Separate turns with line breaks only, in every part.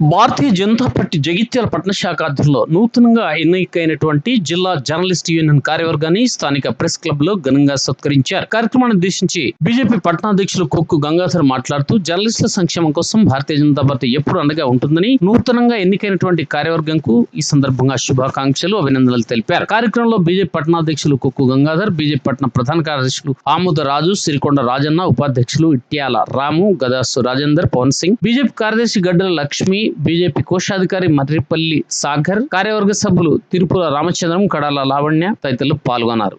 Bharatiya Janata party Jagtial పట్టణ శాఖ ఆధ్వర్యంలో నూతనంగా ఎన్నికైనటువంటి జిల్లా జర్నలిస్ట్ యూనియన్ కార్యవర్గాన్ని స్థానిక ప్రెస్ క్లబ్లో ఘనంగా సత్కరించారు. కార్యక్రమాన్ని ఉద్దేశించి బీజేపీ పట్టణాధ్యక్షులు కొక్కు గంగాధర్ మాట్లాడుతూ జర్నలిస్టుల సంక్షేమం కోసం భారతీయ జనతా పార్టీ ఎప్పుడు అండగా ఉంటుందని నూతనంగా ఎన్నికైనటువంటి కార్యవర్గంకు ఈ సందర్భంగా శుభాకాంక్షలు అభినందనలు తెలిపారు. కార్యక్రమంలో బీజేపీ పట్టణాధ్యక్షులు కొక్కు గంగాధర్ బీజేపీ పట్టణ ప్రధాన కార్యదర్శులు ఆముద రాజు సిరికొండ రాజన్న ఉపాధ్యక్షులు ఇట్యాల రాము గదాసు రాజేందర్ పవన్ సింగ్ బీజేపీ కార్యదర్శి గడ్డల లక్ష్మి బీజేపీ కోశాధికారి మర్రిపల్లి సాగర్ కార్యవర్గ సభ్యులు తిరుపుల రామచంద్రం కడాల లావణ్య తదితరులు పాల్గొన్నారు.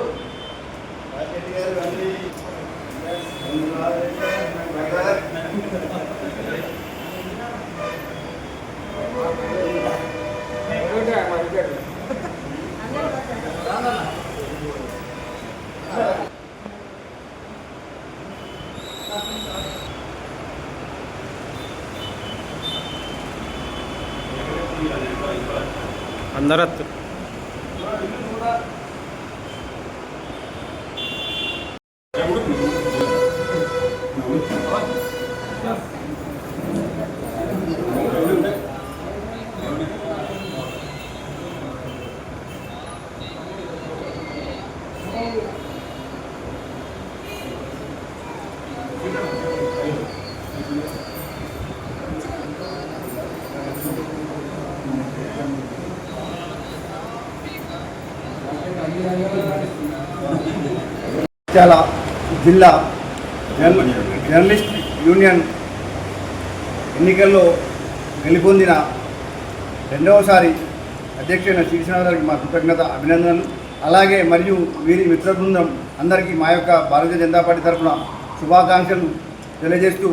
अंदर Thank you.
చాలా జిల్లా జర్నలిస్ట్ యూనియన్ ఎన్నికల్లో గెలుపొందిన రెండవసారి అధ్యక్షుడైన శ్రీకృష్ణ గారికి మా కృతజ్ఞత అభినందనలు. అలాగే మరియు వీరి మిత్ర బృందం అందరికీ మా యొక్క భారతీయ జనతా పార్టీ తరఫున శుభాకాంక్షలు తెలియజేస్తూ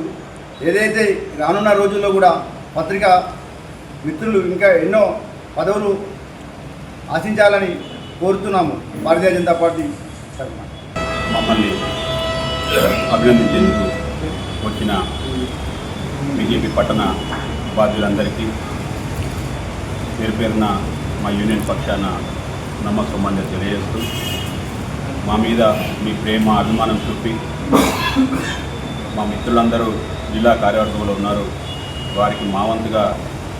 ఏదైతే రానున్న రోజుల్లో కూడా పత్రికా మిత్రులు ఇంకా ఎన్నో పదవులు ఆశించాలని కోరుతున్నాము. భారతీయ జనతా పార్టీ
మమ్మల్ని అభినందించేందుకు వచ్చిన బీజేపీ పట్టణ బాధ్యులందరికీ పేరు పేరున మా యూనియన్ పక్షాన నమ్మకం తెలియజేస్తూ మా మీద మీ ప్రేమ అభిమానం చూపి మా మిత్రులందరూ జిల్లా కార్యవర్గంలో ఉన్నారు. వారికి మా వంతుగా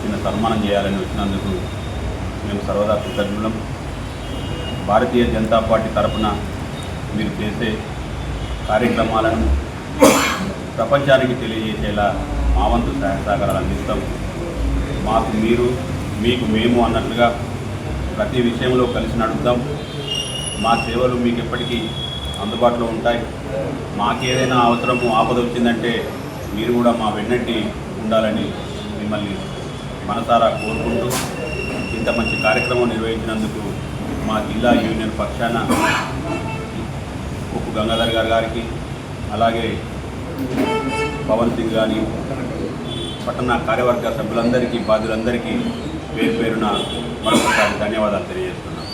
చిన్న సన్మానం చేయాలని వచ్చినందుకు మేము సర్వదా కృతజ్ఞులం. భారతీయ జనతా పార్టీ తరఫున మీరు చేసే కార్యక్రమాలను ప్రపంచానికి తెలియజేసేలా మా వంతు సహాయ సహకారాలు అందిస్తాం. మాకు మీరు మీకు మేము అన్నట్లుగా ప్రతి విషయంలో కలిసి నడుపుతాం మా సేవలు మీకు ఎప్పటికీ అందుబాటులో ఉంటాయి. మాకేదైనా అవసరము ఆపద వచ్చిందంటే మీరు కూడా మా వెన్నట్టి ఉండాలని మిమ్మల్ని మనసారా కోరుకుంటూ ఇంత మంచి కార్యక్రమం నిర్వహించినందుకు మా జిల్లా యూనియన్ పక్షాన ఉప్పు గంగాధర్ గారు గారికి అలాగే పవన్ సింగ్ కానీ పట్టణ కార్యవర్గ సభ్యులందరికీ బాధ్యులందరికీ పేరు పేరున మరొకసారి ధన్యవాదాలు తెలియజేస్తున్నాను